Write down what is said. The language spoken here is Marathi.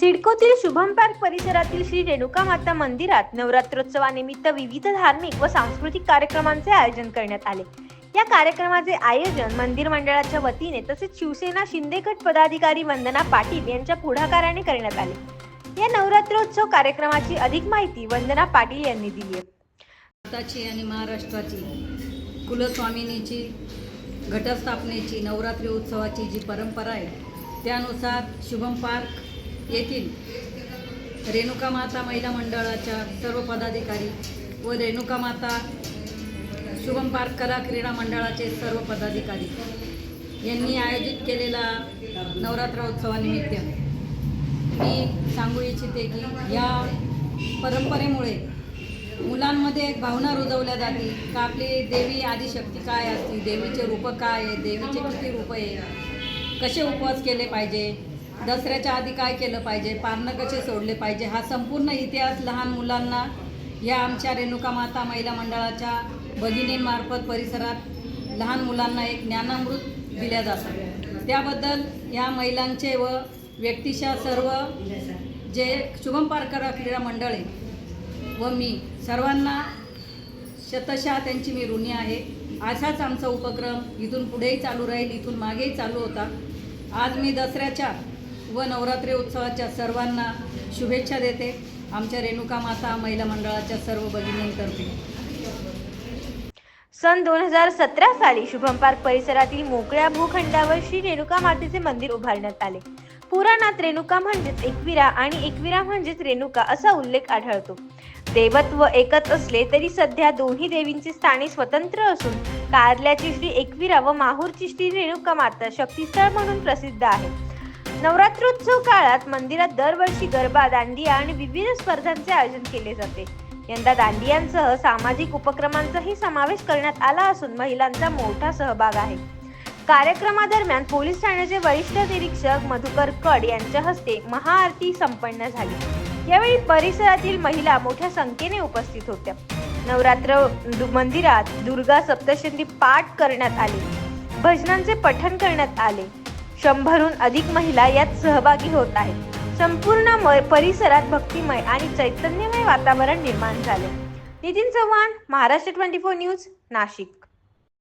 सिडकोतील शुभम पार्क परिसरातील श्री रेणुका माता मंदिरात नवरात्रोत्सवानिमित्त विविध धार्मिक व सांस्कृतिक कार्यक्रमांचे आयोजन करण्यात आले. या कार्यक्रमाचे आयोजन मंदिर मंडळाच्या वतीने तसेच शिवसेना शिंदेगट पदाधिकारी वंदना पाटील यांच्या पुढाकाराने करण्यात आले. या नवरात्रोत्सव कार्यक्रमाची अधिक माहिती वंदना पाटील यांनी दिली आहे. भारताची आणि महाराष्ट्राची कुलस्वामिनीची घटस्थापनेची नवरात्री उत्सवाची जी परंपरा आहे त्यानुसार शुभम पार्क येथील रेणुका माता महिला मंडळाच्या सर्व पदाधिकारी व रेणुका माता शुभम पार्क कला क्रीडा मंडळाचे सर्व पदाधिकारी यांनी आयोजित केलेला नवरात्र उत्सवानिमित्त मी सांगू इच्छिते की या परंपरेमुळे मुलांमध्ये एक भावना रुजवल्या जाते का आपली देवी आदिशक्ती काय असते देवीचे रूप काय आहे देवीचे किती रूप आहे कसे उपवास केले पाहिजे दसऱ्याच्या आधी काय केलं पाहिजे? पारणं कसे सोडले पाहिजे? हा संपूर्ण इतिहास लहान मुलांना या आमच्या रेणुका माता महिला मंडळाच्या भगिनींमार्फत परिसरात लहान मुलांना एक ज्ञानामृत दिल्या जातं त्याबद्दल या महिलांचे व व्यक्तिशा सर्व जे शुभम पारकर क्रीडा मंडळ आहे व मी सर्वांना शतशः त्यांची मी ऋणी आहे. असाच आमचा उपक्रम इथून पुढेही चालू राहील इथून मागेही चालू होता. आज मी दसऱ्याच्या व नवरात्री उत्सवाच्या सर्वांना शुभेच्छा देते. आमच्या रेणुका माता महिला मंडळाच्या सर्व भगिनींतर्फे सन दोन हजार सतरा साली शुभम पार्क परिसरातील मोकळ्या भूखंडावर श्री रेणुका मातेचे मंदिर उभारण्यात आले. पुराणात रेणुका म्हणजेच एकविरा आणि एकविरा म्हणजेच रेणुका असा उल्लेख आढळतो. देवत्व एकच असले तरी सध्या दोन्ही देवींची स्थाने स्वतंत्र असून कारल्याची श्री एकविरा व माहूरची श्री रेणुका माता शक्तीस्थळ म्हणून प्रसिद्ध आहे. नवरात्रोत्सव काळात मंदिरात दरवर्षी गरबा दांडिया आणि विविध स्पर्धांचे आयोजन केले जाते. यंदा दांडियांसह सामाजिक उपक्रमांचाही समावेश करण्यात आला असून महिलांचा मोठा सहभाग आहे. कार्यक्रमादरम्यान पोलीस ठाण्याचे वरिष्ठ निरीक्षक मधुकर कड यांच्या हस्ते महाआरती संपन्न झाली. यावेळी परिसरातील महिला मोठ्या संख्येने उपस्थित होत्या. नवरात्र दु- मंदिरात दुर्गा सप्तशती पाठ करण्यात आले. भजनांचे पठण करण्यात आले. शंभरहून अधिक महिला यात सहभागी होत आहेत. संपूर्ण परिसरात भक्तिमय आणि चैतन्यमय वातावरण निर्माण झाले. Nitin Chavan Maharashtra twenty four news Nashik.